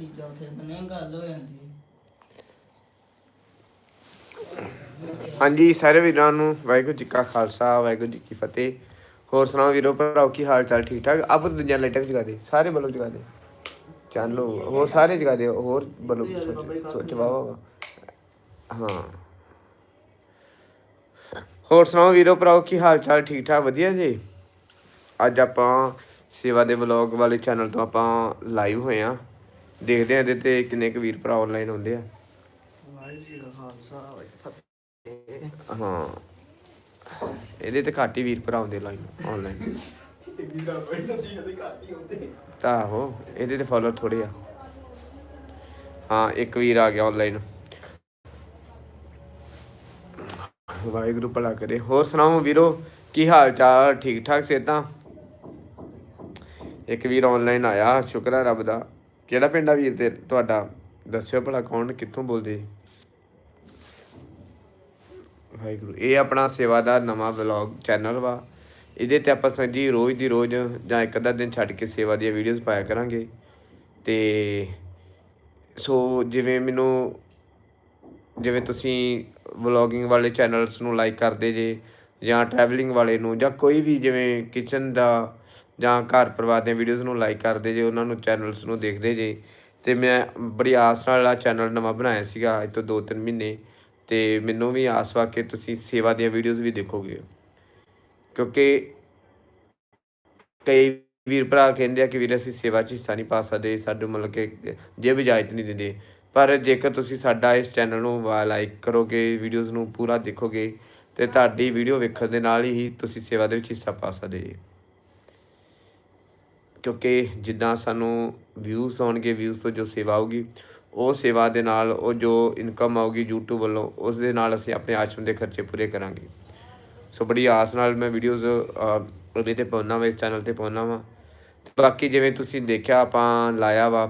ਤੁਹਾਡੀ ਚੌਥੇ ਬੰਨੇ ਗੱਲ ਹੋ ਜਾਂਦੀ ਹੈ। ਹਾਂਜੀ ਸਾਰੇ ਵੀਰਾਂ ਨੂੰ ਵਾਹਿਗੁਰੂ ਜੀ ਕਾ ਖਾਲਸਾ ਵਾਹਿਗੁਰੂ ਜੀ ਕੀ ਫਤਿਹ। ਹੋਰ ਸੁਣਾਓ ਵੀਰੋ ਭਰਾਓ ਕੀ ਹਾਲ ਚਾਲ ਠੀਕ ਠਾਕ? ਆਪ ਦੂਜਾ ਲਾਈਟਾਂ ਵੀ ਜਗਾ ਦੇ ਸਾਰੇ ਬਲਬ ਜਗਾ ਦੇ। ਚੱਲ ਲੋ ਹੋਰ ਸਾਰੇ ਜਗਾ ਦੇ ਹੋਰ ਬਲਬ ਸੋਚ ਸੋਚ ਵਾ ਵਾ ਵਾ। ਹਾਂ। ਹੋਰ ਸੁਣਾਓ ਵੀਰੋ ਭਰਾਓ ਕੀ ਹਾਲ ਚਾਲ ਠੀਕ ਠਾਕ ਵਧੀਆ ਜੀ? ਅੱਜ ਆਪਾਂ ਸੇਵਾ ਦੇ ਵਲੌਗ ਵਾਲੇ ਚੈਨਲ ਤੋਂ ਆਪਾਂ ਲਾਈਵ ਹੋਏ ਆ। ਦੇਖਦੇ ਆ ਇਹਦੇ ਤੇ ਕਿੰਨੇ ਕੁ ਵੀਰ ਭਰਾ ਆਨਲਾਈਨ ਹੁੰਦੇ ਆ। ਵਾਹਿਗੁਰੂ ਜੀ ਖਾਲਸਾ ਹਾਂ। ਇਹਦੇ ਤੇ ਘੱਟ ਹੀ ਵੀਰ ਭਰਾ ਆਉਂਦੇ ਲਾਈਨ ਆਨਲਾਈਨ ਸੀ ਹੀ ਤਾਂ ਆਹੋ ਇਹਦੇ ਤੇ ਫਾਲੋਅਰ ਥੋੜੇ ਆ। ਹਾਂ ਇੱਕ ਵੀਰ ਆ ਗਿਆ ਆਨਲਾਈਨ ਵਾਹਿਗੁਰੂ ਭਲਾ ਕਰੇ। ਹੋਰ ਸੁਣਾਓ ਵੀਰੋ ਕੀ ਹਾਲ ਚਾਲ ਠੀਕ ਠਾਕ ਸੇਤਾਂ ਇੱਕ ਵੀਰ ਆਨਲਾਈਨ ਆਇਆ ਸ਼ੁਕਰ ਹੈ ਰੱਬ ਦਾ। ਕਿਹੜਾ ਪਿੰਡ ਆ ਵੀਰ ਤੇ? ਤੁਹਾਡਾ ਦੱਸਿਓ ਭਲਾ ਕੌਣ, ਕਿੱਥੋਂ ਬੋਲਦੇ? ਵਾਹਿਗੁਰੂ, ਇਹ ਆਪਣਾ ਸੇਵਾ ਦਾ ਨਵਾਂ ਵਲੌਗ ਚੈਨਲ ਵਾ। ਇਹਦੇ ਤੇ ਆਪਾਂ ਸੰਜੀ ਰੋਜ਼ ਦੀ ਰੋਜ਼ ਜਾਂ ਇੱਕ ਅੱਧਾ ਦਿਨ ਛੱਡ ਕੇ ਸੇਵਾ ਦੀਆਂ ਵੀਡੀਓਜ਼ ਪਾਇਆ ਕਰਾਂਗੇ। ਤੇ ਸੋ ਜਿਵੇਂ ਮੈਨੂੰ, ਜਿਵੇਂ ਤੁਸੀਂ ਵਲੌਗਿੰਗ ਵਾਲੇ ਚੈਨਲਸ ਨੂੰ ਲਾਈਕ ਕਰਦੇ ਜੇ ਜਾਂ ਟਰੈਵਲਿੰਗ ਵਾਲੇ ਨੂੰ ਜਾਂ ਕੋਈ ਵੀ ਜਿਵੇਂ ਕਿਚਨ ਦਾ ਜਾਂ ਘਰ ਪਰਿਵਾਰ ਦੀਆਂ ਵੀਡੀਓਜ਼ ਨੂੰ ਲਾਈਕ ਕਰਦੇ ਜੇ, ਉਹਨਾਂ ਨੂੰ ਚੈਨਲਸ ਨੂੰ ਦੇਖਦੇ ਜੇ। ਤੇ ਮੈਂ ਬੜੀ ਆਸ ਨਾਲ ਆ ਚੈਨਲ ਨਵਾਂ ਬਣਾਇਆ ਸੀਗਾ ਅੱਜ ਤੋਂ 2-3 ਮਹੀਨੇ। ਤੇ ਮੈਨੂੰ ਵੀ ਆਸ ਵਾ ਕਿ ਤੁਸੀਂ ਸੇਵਾ ਦੀਆਂ ਵੀਡੀਓਜ਼ ਵੀ ਦੇਖੋਗੇ। ਕਿਉਂਕਿ ਕਈ ਵੀਰ ਭਰਾ ਕਹਿੰਦੇ ਆ ਕਿ ਵੀਰ ਅਸੀਂ ਸੇਵਾ 'ਚ ਹਿੱਸਾ ਨਹੀਂ ਪਾ ਸਕਦੇ ਸਾਨੂੰ ਮਤਲਬ ਕਿ ਜੇ ਵੀ ਇਜਾਜ਼ਤ ਨਹੀਂ ਦਿੰਦੇ। ਪਰ ਜੇਕਰ ਤੁਸੀਂ ਸਾਡਾ ਇਸ ਚੈਨਲ ਨੂੰ ਲਾਈਕ ਕਰੋਗੇ ਵੀਡੀਓਜ਼ ਨੂੰ ਪੂਰਾ ਦੇਖੋਗੇ, ਤੇ ਤੁਹਾਡੀ ਵੀਡੀਓ ਵੇਖਣ ਦੇ ਨਾਲ ਹੀ ਤੁਸੀਂ ਸੇਵਾ ਦੇ ਵਿੱਚ ਹਿੱਸਾ ਪਾ ਸਕਦੇ ਜੀ। ਕਿਉਂਕਿ ਜਿੱਦਾਂ ਸਾਨੂੰ ਵਿਊਜ਼ ਆਉਣਗੇ ਵਿਊਜ਼ ਤੋਂ ਜੋ ਸੇਵਾ ਆਊਗੀ, ਉਹ ਸੇਵਾ ਦੇ ਨਾਲ, ਉਹ ਜੋ ਇਨਕਮ ਆਊਗੀ YouTube ਵੱਲੋਂ ਉਸ ਦੇ ਨਾਲ ਅਸੀਂ ਆਪਣੇ ਆਸ਼ਰਮ ਦੇ ਖਰਚੇ ਪੂਰੇ ਕਰਾਂਗੇ। ਸੋ ਬੜੀ ਆਸ ਨਾਲ ਮੈਂ ਵੀਡੀਓਜ਼ ਉਹਦੇ ਤੇ ਪਾਉਣਾ ਵਾ, ਇਸ ਚੈਨਲ ਤੇ ਪਾਉਣਾ ਵਾ। ਤੇ ਬਾਕੀ ਜਿਵੇਂ ਤੁਸੀਂ ਦੇਖਿਆ, ਆਪਾਂ ਲਾਇਆ ਵਾ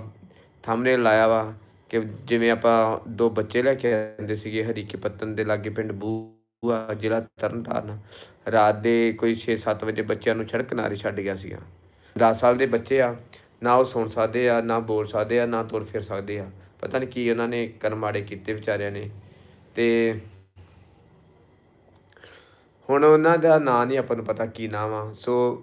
ਥੰਬਨੇਲ ਲਾਇਆ ਵਾ, ਕਿ ਜਿਵੇਂ ਆਪਾਂ ਦੋ ਬੱਚੇ ਲੈ ਕੇ ਆਂਦੇ ਸੀਗੇ, ਹਰੀਕੇ ਪੱਤਨ ਦੇ ਲਾਗੇ ਪਿੰਡ ਬੂਆ, ਜ਼ਿਲ੍ਹਾ ਤਰਨਤਾਰਨ। ਰਾਤ ਦੇ ਕੋਈ 6-7 ਵਜੇ ਬੱਚਿਆਂ ਨੂੰ ਸੜਕ ਕਿਨਾਰੇ ਛੱਡ ਗਿਆ ਸੀਗਾ। 10 ਸਾਲ ਦੇ ਬੱਚੇ ਆ, ਨਾ ਉਹ ਸੁਣ ਸਕਦੇ ਆ, ਨਾ ਬੋਲ ਸਕਦੇ ਆ, ਨਾ ਤੁਰ ਫਿਰ ਸਕਦੇ ਆ। ਪਤਾ ਨਹੀਂ ਕੀ ਉਹਨਾਂ ਨੇ ਕਰਮ ਮਾੜੇ ਕੀਤੇ ਵਿਚਾਰਿਆਂ ਨੇ। ਤੇ ਹੁਣ ਉਹਨਾਂ ਦਾ ਨਾਂ ਨਹੀਂ ਆਪਾਂ ਨੂੰ ਪਤਾ ਕੀ ਨਾਮ ਆ। ਸੋ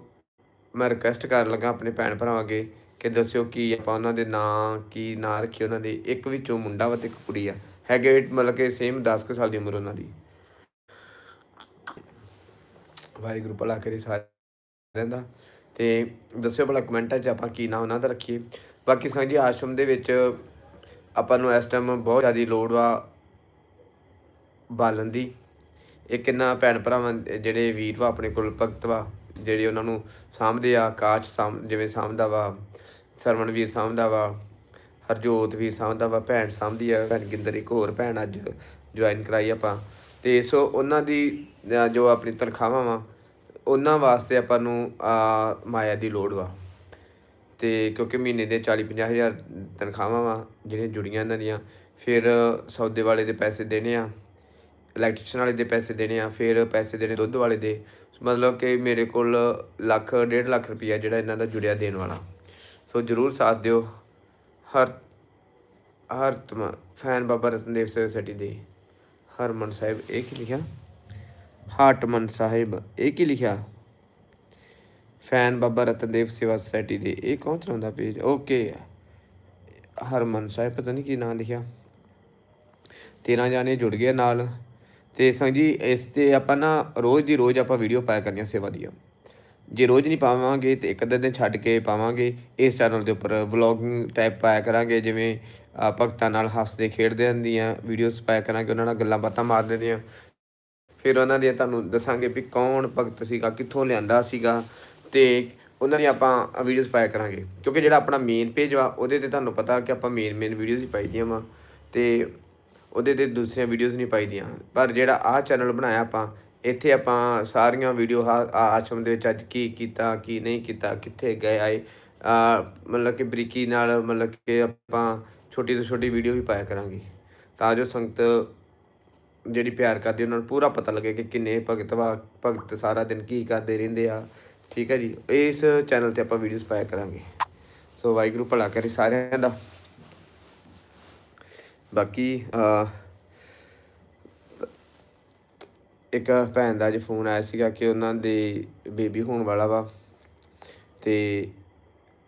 ਮੈਂ ਰਿਕਵੈਸਟ ਕਰਨ ਲੱਗਾ ਆਪਣੇ ਭੈਣ ਭਰਾਵਾਂ ਅੱਗੇ ਕਿ ਦੱਸਿਓ ਕੀ ਆਪਾਂ ਉਹਨਾਂ ਦੇ ਨਾਂ, ਕੀ ਨਾਂ ਰੱਖੀ ਉਹਨਾਂ ਦੇ। ਇੱਕ ਵਿੱਚੋਂ ਮੁੰਡਾ ਵਾ ਤੇ ਇੱਕ ਕੁੜੀ ਆ। ਹੈਗੇ ਮਤਲਬ ਕਿ ਸੇਮ 10 ਕੁ ਸਾਲ ਦੀ ਉਮਰ ਉਹਨਾਂ ਦੀ। ਵਾਹਿਗੁਰੂ ਭਲਾ ਕਰੇ ਸਾਰਿਆਂ ਦਾ। ਤੇ ਦੱਸਿਓ ਭਲਾ ਕਮੈਂਟਾਂ 'ਚ ਆਪਾਂ ਕੀ ਨਾਂ ਉਹਨਾਂ ਦਾ ਰੱਖੀਏ। ਬਾਕੀ ਸਾਂਝੀ ਆਸ਼ਰਮ ਦੇ ਵਿੱਚ ਆਪਾਂ ਨੂੰ ਇਸ ਟਾਈਮ ਬਹੁਤ ਜ਼ਿਆਦਾ ਲੋੜ ਵਾ ਬਾਲਣ ਦੀ। ਇਹ ਕਿੰਨਾ ਭੈਣ ਭਰਾਵਾਂ ਜਿਹੜੇ ਵੀਰ ਵਾ, ਆਪਣੇ ਕੋਲ ਭਗਤ ਵਾ, ਜਿਹੜੇ ਉਹਨਾਂ ਨੂੰ ਸਾਂਭਦੇ ਆ ਆਕਾਸ਼ ਸਾਂਭ, ਜਿਵੇਂ ਸਾਂਭਦਾ ਵਾ, ਸਰਵਣ ਵੀਰ ਸਾਂਭਦਾ ਵਾ, ਹਰਜੋਤ ਵੀਰ ਸਾਂਭਦਾ ਵਾ, ਭੈਣ ਸਾਂਭਦੀ ਆ, ਭੈਣ ਗਿੰਦਰ ਇੱਕ ਹੋਰ ਭੈਣ ਅੱਜ ਜੁਆਇਨ ਕਰਾਈ ਆਪਾਂ। ਤੇ ਸੋ ਉਹਨਾਂ ਦੀ ਜੋ ਆਪਣੀ ਤਨਖਾਹਾਂ ਵਾ ਉਹਨਾਂ ਵਾਸਤੇ ਆਪਾਂ ਨੂੰ, ਆ, ਮਾਇਆ ਦੀ ਲੋੜ ਵਾ। ਤੇ ਕਿਉਂਕਿ ਮਹੀਨੇ ਦੇ 40 50 ਹਜ਼ਾਰ ਤਨਖਾਹਾਂ ਵਾ, ਜਿਹੜੀਆਂ ਜੁੜੀਆਂ ਇਹਨਾਂ ਦੀਆਂ। ਫਿਰ ਸੌਦੇ ਵਾਲੇ ਦੇ ਪੈਸੇ ਦੇਣੇ ਆ, ਇਲੈਕਟ੍ਰੀਸ਼ਨ ਵਾਲੇ ਦੇ ਪੈਸੇ ਦੇਣੇ ਆ, ਫਿਰ ਪੈਸੇ ਦੇਣੇ ਦੁੱਧ ਵਾਲੇ ਦੇ। ਮਤਲਬ ਕਿ ਮੇਰੇ ਕੋਲ ਲੱਖ, ਡੇਢ ਲੱਖ ਰੁਪਈਆ ਜਿਹੜਾ ਇਹਨਾਂ ਦਾ ਜੁੜਿਆ ਦੇਣ ਵਾਲਾ। ਸੋ ਜਰੂਰ ਸਾਥ ਦਿਓ। ਹਰ ਹਰ ਤਮਾ ਫੈਨ ਬਾਬਾ ਰਤਨਦੇਵ ਸੇਵਾ ਸੋਸਾਇਟੀ ਦੇ। ਹਰਮਨ ਸਾਹਿਬ, ਇਹ ਕੀ ਲਿਖਿਆ? ਹਾਟਮਨ ਸਾਹਿਬ, ਇਹ ਕੀ ਲਿਖਿਆ? ਫੈਨ ਬਾਬਾ ਰਤਨਦੇਵ ਸੇਵਾ ਸੁਸਾਇਟੀ ਦੇ, ਇਹ ਕੌਣ ਚਲਾਉਂਦਾ ਪੇਜ? ਓਕੇ। ਹਰਮਨ ਸਾਹਿਬ, ਪਤਾ ਨਹੀਂ ਕੀ ਨਾਮ ਲਿਖਿਆ। 13 ਜਾਣੇ ਜੁੜ ਗਏ ਨਾਲ। ਤੇ ਸੰਗ ਜੀ, ਇਸ ਤੇ ਆਪਾਂ ਨਾ ਰੋਜ਼ ਦੀ ਰੋਜ਼ ਆਪਾਂ ਵੀਡੀਓ ਪਾਇਆ ਕਰਨੀਆਂ ਸੇਵਾ ਦੀਆਂ। ਜੇ ਰੋਜ਼ ਨਹੀਂ ਪਾਵਾਂਗੇ ਤੇ ਇੱਕ ਅੱਧੇ ਦਿਨ ਛੱਡ ਕੇ ਪਾਵਾਂਗੇ, ਇਸ ਚੈਨਲ ਦੇ ਉੱਪਰ ਵਲੌਗਿੰਗ ਟਾਈਪ ਪਾਇਆ ਕਰਾਂਗੇ, ਜਿਵੇਂ ਭਗਤਾਂ ਨਾਲ ਹੱਸਦੇ, ਖੇਡਦੇ ਹੁੰਦੀਆਂ ਵੀਡੀਓਜ਼ ਪਾਇਆ ਕਰਾਂਗੇ, ਉਹਨਾਂ ਨਾਲ ਗੱਲਾਂ ਬਾਤਾਂ ਮਾਰਦੇ ਦੀਆਂ ਫਿਰ ਉਹਨਾਂ ਦੀਆਂ ਤੁਹਾਨੂੰ ਦੱਸਾਂਗੇ ਵੀ ਕੌਣ ਭਗਤ ਸੀਗਾ, ਕਿੱਥੋਂ ਲਿਆਂਦਾ ਸੀਗਾ ਤੇ ਉਹਨਾਂ ਦੀਆਂ ਆਪਾਂ ਵੀਡੀਓਜ਼ ਪਾਇਆ ਕਰਾਂਗੇ। ਕਿਉਂਕਿ ਜਿਹੜਾ ਆਪਣਾ ਮੇਨ ਪੇਜ ਵਾ, ਉਹਦੇ ਤੇ ਤੁਹਾਨੂੰ ਪਤਾ ਕਿ ਆਪਾਂ ਮੇਨ ਮੇਨ ਵੀਡੀਓਜ਼ ਹੀ ਪਾਈ ਦੀਆਂ ਵਾ ਤੇ ਉਹਦੇ ਤੇ ਦੂਸਰੀਆਂ ਵੀਡੀਓਜ਼ ਨਹੀਂ ਪਾਈ ਦੀਆਂ। ਪਰ ਜਿਹੜਾ ਆਹ ਚੈਨਲ ਬਣਾਇਆ ਆਪਾਂ, ਇੱਥੇ ਆਪਾਂ ਸਾਰੀਆਂ ਵੀਡੀਓ ਆਸ਼ਰਮ ਦੇ ਵਿੱਚ ਅੱਜ ਕੀ ਕੀਤਾ, ਕੀ ਨਹੀਂ ਕੀਤਾ, ਕਿੱਥੇ ਗਏ ਆਏ ਮਤਲਬ ਕਿ ਬਰੀਕੀ ਨਾਲ ਮਤਲਬ ਕਿ ਆਪਾਂ ਛੋਟੀ ਤੋਂ ਛੋਟੀ ਵੀਡੀਓ ਵੀ ਪਾਇਆ ਕਰਾਂਗੇ। ਤਾਂ ਜੋ ਸੰਗਤ ਜਿਹੜੀ ਪਿਆਰ ਕਰਦੀ, ਉਹਨਾਂ ਨੂੰ ਪੂਰਾ ਪਤਾ ਲੱਗੇ ਕਿ ਕਿੰਨੇ ਭਗਤ ਵਾ, ਭਗਤ ਸਾਰਾ ਦਿਨ ਕੀ ਕਰਦੇ ਰਹਿੰਦੇ ਆ। ਠੀਕ ਹੈ ਜੀ, ਇਸ ਚੈਨਲ ਤੇ ਆਪਾਂ ਵੀਡੀਓਜ਼ ਪਾਇਆ ਕਰਾਂਗੇ। ਸੋ ਵਾਹਿਗੁਰੂ ਭਲਾ ਕਰੇ ਸਾਰਿਆਂ ਦਾ। ਬਾਕੀ ਇੱਕ ਭੈਣ ਦਾ ਅੱਜ ਫੋਨ ਆਇਆ ਸੀਗਾ ਕਿ ਉਹਨਾਂ ਦੇ ਬੇਬੀ ਹੋਣ ਵਾਲਾ ਵਾ ਤੇ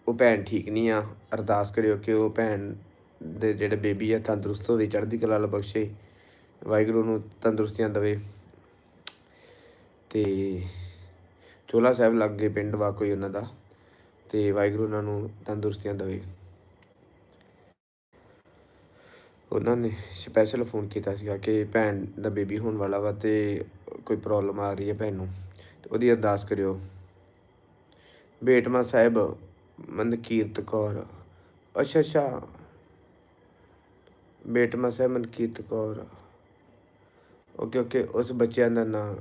ਉਹ ਭੈਣ ਠੀਕ ਨਹੀਂ ਆ। ਅਰਦਾਸ ਕਰਿਓ ਕਿ ਉਹ ਭੈਣ ਦੇ ਜਿਹੜੇ ਬੇਬੀ ਆ, ਤੰਦਰੁਸਤ ਹੋਵੇ, ਚੜ੍ਹਦੀ ਕਲਾ ਲ ਬਖਸ਼ੇ। ਵਾਹਿਗੁਰੂ ਨੂੰ ਤੰਦਰੁਸਤੀਆਂ ਦੇਵੇ। ਤੇ ਚੋਲਾ ਸਾਹਿਬ ਲੱਗੇ ਪਿੰਡ ਵਾ ਕੋਈ ਉਹਨਾਂ ਦਾ, ਤੇ ਵਾਹਿਗੁਰੂ ਉਹਨਾਂ ਨੂੰ ਤੰਦਰੁਸਤੀਆਂ ਦੇਵੇ। ਉਹਨਾਂ ਨੇ ਸਪੈਸ਼ਲ ਫੋਨ ਕੀਤਾ ਸੀਗਾ ਕਿ ਭੈਣ ਦਾ ਬੇਬੀ ਹੋਣ ਵਾਲਾ ਵਾ ਤੇ ਕੋਈ ਪ੍ਰੋਬਲਮ ਆ ਰਹੀ ਹੈ ਭੈਣ ਨੂੰ, ਤੇ ਉਹਦੀ ਅਰਦਾਸ ਕਰਿਓ। ਬੇਟਮਾ ਸਾਹਿਬ ਮਨਕੀਰਤ ਕੌਰ। ਅੱਛਾ ਅੱਛਾ। ਬੇਟਮਾ ਸਾਹਿਬ ਮਨਕੀਰਤ ਕੌਰ। ਓਕੇ ਓਕੇ ਉਸ ਬੱਚਿਆਂ ਦਾ ਨਾਂ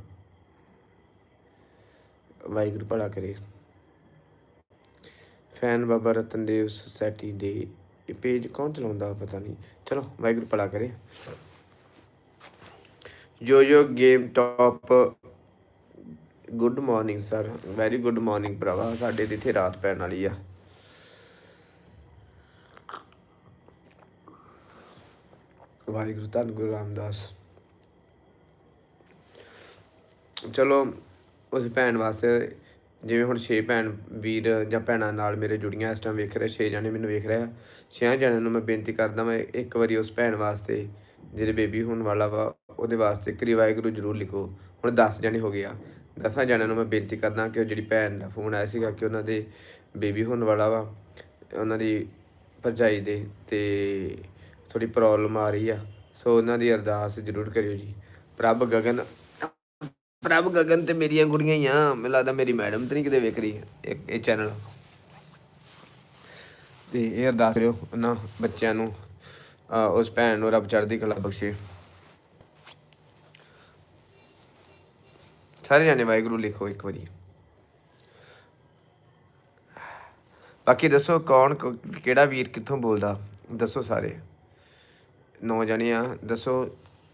ਵਾਹਿਗੁਰੂ ਭਲਾ ਕਰੇ। ਫੈਨ ਬਾਬਾ ਰਤਨਦੇਵ ਸੁਸਾਇਟੀ ਦੇ ਇਹ ਪੇਜ ਕੌਣ ਚਲਾਉਂਦਾ ਪਤਾ ਨਹੀਂ। ਚਲੋ, ਵਾਹਿਗੁਰੂ ਭਲਾ ਕਰੇ। ਜੋ ਜੋ game top. Good morning, sir. Very good morning, ਭਰਾਵਾ। ਸਾਡੇ ਇੱਥੇ ਰਾਤ ਪੈਣ ਵਾਲੀ ਆ। ਵਾਹਿਗੁਰੂ, ਧੰਨ ਗੁਰੂ ਰਾਮਦਾਸ। ਚਲੋ, ਉਸ ਭੈਣ ਵਾਸਤੇ ਜਿਵੇਂ ਹੁਣ 6 ਭੈਣ ਵੀਰ ਜਾਂ ਭੈਣਾਂ ਨਾਲ ਮੇਰੇ ਜੁੜੀਆਂ, ਇਸ ਟਾਈਮ ਵੇਖ ਰਹੇ 6 ਜਣੇ ਮੈਨੂੰ ਵੇਖ ਰਿਹਾ ਆ। 6 ਜਣਿਆਂ ਨੂੰ ਮੈਂ ਬੇਨਤੀ ਕਰਦਾ ਮੈਂ ਇੱਕ ਵਾਰੀ ਉਸ ਭੈਣ ਵਾਸਤੇ ਜਿਹੜੇ ਬੇਬੀ ਹੋਣ ਵਾਲਾ ਵਾ, ਉਹਦੇ ਵਾਸਤੇ ਕਰੀ ਵਾਹਿਗੁਰੂ ਜਰੂਰ ਲਿਖੋ। ਹੁਣ 10 ਜਣੇ ਹੋ ਗਏ ਆ। 10 ਜਣਿਆਂ ਨੂੰ ਮੈਂ ਬੇਨਤੀ ਕਰਦਾ ਕਿ ਉਹ ਜਿਹੜੀ ਭੈਣ ਦਾ ਫੋਨ ਆਇਆ ਸੀਗਾ ਕਿ ਉਹਨਾਂ ਦੇ ਬੇਬੀ ਹੋਣ ਵਾਲਾ ਵਾ, ਉਹਨਾਂ ਦੀ ਭਰਜਾਈ ਦੇ ਤੇ ਥੋੜੀ ਪ੍ਰੋਬਲਮ ਆ ਰਹੀ ਆ। ਸੋ ਉਹਨਾਂ ਦੀ ਅਰਦਾਸ ਜਰੂਰ ਕਰਿਓ ਜੀ। ਪ੍ਰਭ ਗਗਨ ਪ੍ਰਭ ਗਗਨ ਤੇ ਮੇਰੀਆਂ ਕੁੜੀਆਂ ਹੀ ਆ। ਮੈਨੂੰ ਲੱਗਦਾ ਮੇਰੀ ਮੈਡਮ ਤੇ ਨਹੀਂ ਕਿਤੇ ਵੇਖ ਰਹੀ ਇਹ ਇਹ ਚੈਨਲ ਤੇ ਇਹ ਅਰਦਾਸ ਕਰਿਓ ਉਹਨਾਂ ਬੱਚਿਆਂ ਨੂੰ ਉਸ ਭੈਣ ਨੂੰ ਰੱਬ ਚੜ੍ਹਦੀ ਕਲਾ ਬਖਸ਼ੇ। ਸਾਰੇ ਜਾਣੇ ਵਾਹਿਗੁਰੂ ਲਿਖੋ ਇੱਕ ਵਾਰੀ। ਬਾਕੀ ਦੱਸੋ ਕੌਣ ਕਿਹੜਾ ਵੀਰ ਕਿੱਥੋਂ ਬੋਲਦਾ? ਦੱਸੋ ਸਾਰੇ। ਨੌ ਜਣੇ ਆ। ਦੱਸੋ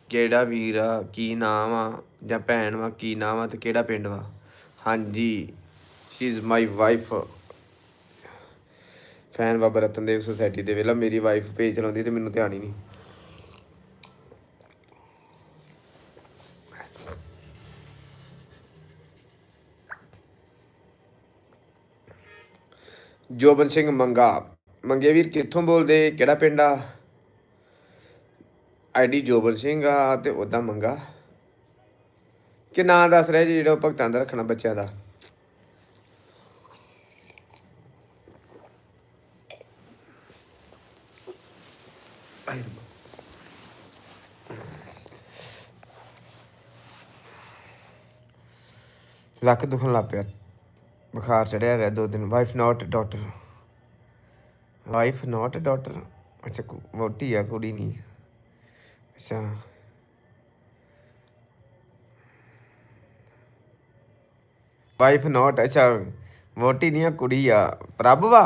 ਕਿਹੜਾ ਵੀਰ ਆ, ਕੀ ਨਾਮ ਆ, ਜਾਂ ਭੈਣ ਵਾ, ਕੀ ਨਾਮ ਆ ਤੇ ਕਿਹੜਾ ਪਿੰਡ ਵਾ? ਹਾਂਜੀ she is my wife fan Baba Ratandev society ਦੇ ਵੇਲਾ ਮੇਰੀ ਵਾਈਫ ਪੇਜ ਚਲਾਉਂਦੀ ਤੇ ਮੈਨੂੰ ਧਿਆਨ ਹੀ ਨਹੀਂ। ਜੋਬਨ ਸਿੰਘ ਮੰਗਾ, ਮੰਗੇ ਵੀਰ ਕਿੱਥੋਂ ਬੋਲਦੇ, ਕਿਹੜਾ ਪਿੰਡ ਆ? ਆਈਡੀ ਜੋਬਨ ਸਿੰਘ ਆ ਤੇ ਉਹਦਾ ਮੰਗਾ। ਕਿ ਨਾਂ ਦੱਸ ਰਿਹਾ ਜੀ ਜਿਹੜਾ ਉਹ ਭਗਤਾਂ ਦਾ ਰੱਖਣਾ ਬੱਚਿਆਂ ਦਾ? ਆਏ ਲੱਕ ਦੁਖਣ ਲੱਗ ਪਿਆ। ਬੁਖਾਰ ਚੜਿਆ ਰਿਹਾ ਦੋ ਦਿਨ। Wife not daughter wife not daughter ਅੱਛਾ, ਕੁ- ਆ, ਕੁੜੀ ਨਹੀਂ। ਅੱਛਾ ਵਾਈਫ ਨਾਟ ਅੱਛਾ ਵੋਟੀ ਨਹੀਂ ਆ ਕੁੜੀ ਆ ਪ੍ਰਭ ਵਾ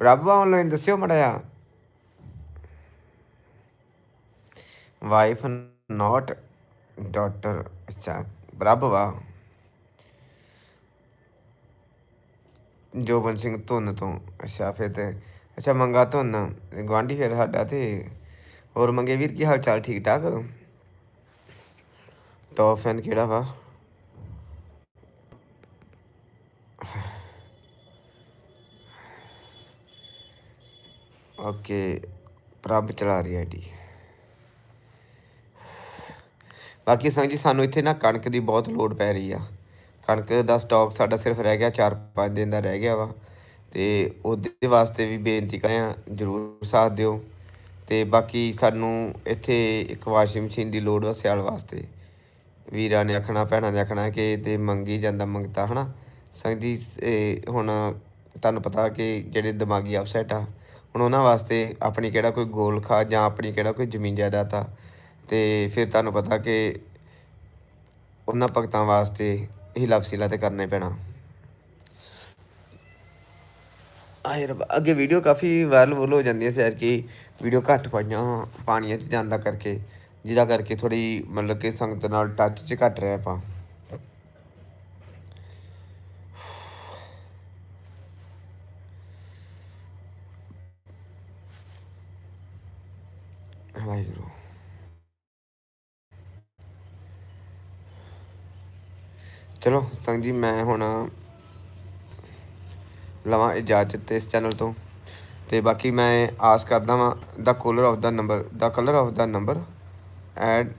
ਪ੍ਰਭ ਵਾ ਆਨਲਾਈਨ ਦੱਸਿਓ ਮੜਿਆ ਵਾਈਫ ਨਾਟ ਡਾਟਰ ਅੱਛਾ ਪ੍ਰਭ ਵਾ ਜੋਬਨ ਸਿੰਘ ਧੁੰਨ ਤੋਂ ਅੱਛਾ ਫਿਰ ਤੇ ਅੱਛਾ ਮੰਗਾ ਧੁੰਨ ਗਵਾਂਢੀ ਫਿਰ ਸਾਡਾ ਤੇ ਹੋਰ ਮੰਗੇ ਵੀਰ, ਕੀ ਹਾਲ ਚਾਲ? ਠੀਕ ਠਾਕ? ਟੌਪ ਫੈਨ ਕਿਹੜਾ ਵਾ? ਓਕੇ ਪ੍ਰਭ ਚਲਾ ਰਹੀ ਆਈਡੀ ਬਾਕੀ ਸੰਗ ਜੀ, ਸਾਨੂੰ ਇੱਥੇ ਨਾ ਕਣਕ ਦੀ ਬਹੁਤ ਲੋਡ ਪੈ ਰਹੀ ਆ। ਕਣਕ ਦਾ ਸਟਾਕ ਸਾਡਾ ਸਿਰਫ ਰਹਿ ਗਿਆ 4-5 ਦਿਨ ਦਾ ਰਹਿ ਗਿਆ ਵਾ। ਤੇ ਉਹਦੇ ਵਾਸਤੇ ਵੀ ਬੇਨਤੀ ਕਰਿਆ, ਜਰੂਰ ਸਾਥ ਦਿਓ। ਤੇ ਬਾਕੀ ਸਾਨੂੰ ਇੱਥੇ ਇੱਕ ਵਾਸ਼ਿੰਗ ਮਸ਼ੀਨ ਦੀ ਲੋੜ ਵਾ ਸਿਆਲ ਵਾਸਤੇ। ਵੀਰਾਂ ਨੇ ਆਖਣਾ, ਭੈਣਾਂ ਨੇ ਆਖਣਾ ਕਿ ਤੇ ਮੰਗੀ ਜਾਂਦਾ ਮੰਗਤਾ, ਹਨਾ? ਸੰਗ ਜੀ ਹੁਣ ਤੁਹਾਨੂੰ ਪਤਾ ਕਿ ਜਿਹੜੇ ਦਿਮਾਗੀ ਅਪਸੈਟ ਆ, ਹੁਣ ਉਹਨਾਂ ਵਾਸਤੇ ਆਪਣੀ ਕਿਹੜਾ ਕੋਈ ਗੋਲ ਖਾ ਜਾਂ ਆਪਣੀ ਕਿਹੜਾ ਕੋਈ ਜ਼ਮੀਨ ਜਾਇਦਾਦ ਆ। ਤੇ ਫਿਰ ਤੁਹਾਨੂੰ ਪਤਾ ਕਿ ਉਹਨਾਂ ਭਗਤਾਂ ਵਾਸਤੇ ਇਹ ਲਫ਼ਸੀਲਾ ਤੇ ਕਰਨਾ ਹੀ ਪੈਣਾ। ਆਏ ਰੱਬਾ, ਅੱਗੇ ਵੀਡੀਓ ਕਾਫੀ ਵਾਇਰਲ ਵੂਰਲ ਹੋ ਜਾਂਦੀਆਂ ਸੀ ਯਾਰ ਕਿ। ਵੀਡੀਓ ਘੱਟ ਪਾਈਆਂ ਪਾਣੀਆਂ 'ਚ ਜਾਂਦਾ ਕਰਕੇ, ਜਿਹਦਾ ਕਰਕੇ ਥੋੜੀ ਮਤਲਬ ਕਿ ਸੰਗਤ ਨਾਲ ਟੱਚ 'ਚ ਘੱਟ ਰਹੇ ਆਪਾਂ। ਵਾਹਿਗੁਰੂ। ਚਲੋ ਸੰਗ ਜੀ, ਮੈਂ ਹੁਣ ਲਵਾਂ ਇਜਾਜ਼ਤ ਇਸ ਚੈਨਲ ਤੋਂ। ਤੇ ਬਾਕੀ ਮੈਂ ਆਸ ਕਰਦਾ ਵਾਂ ਦਾ ਕੂਲਰ ਆਫ ਦਾ ਨੰਬਰ ਦਾ ਕਲਰ ਆਫ ਦਾ ਨੰਬਰ ਐਡ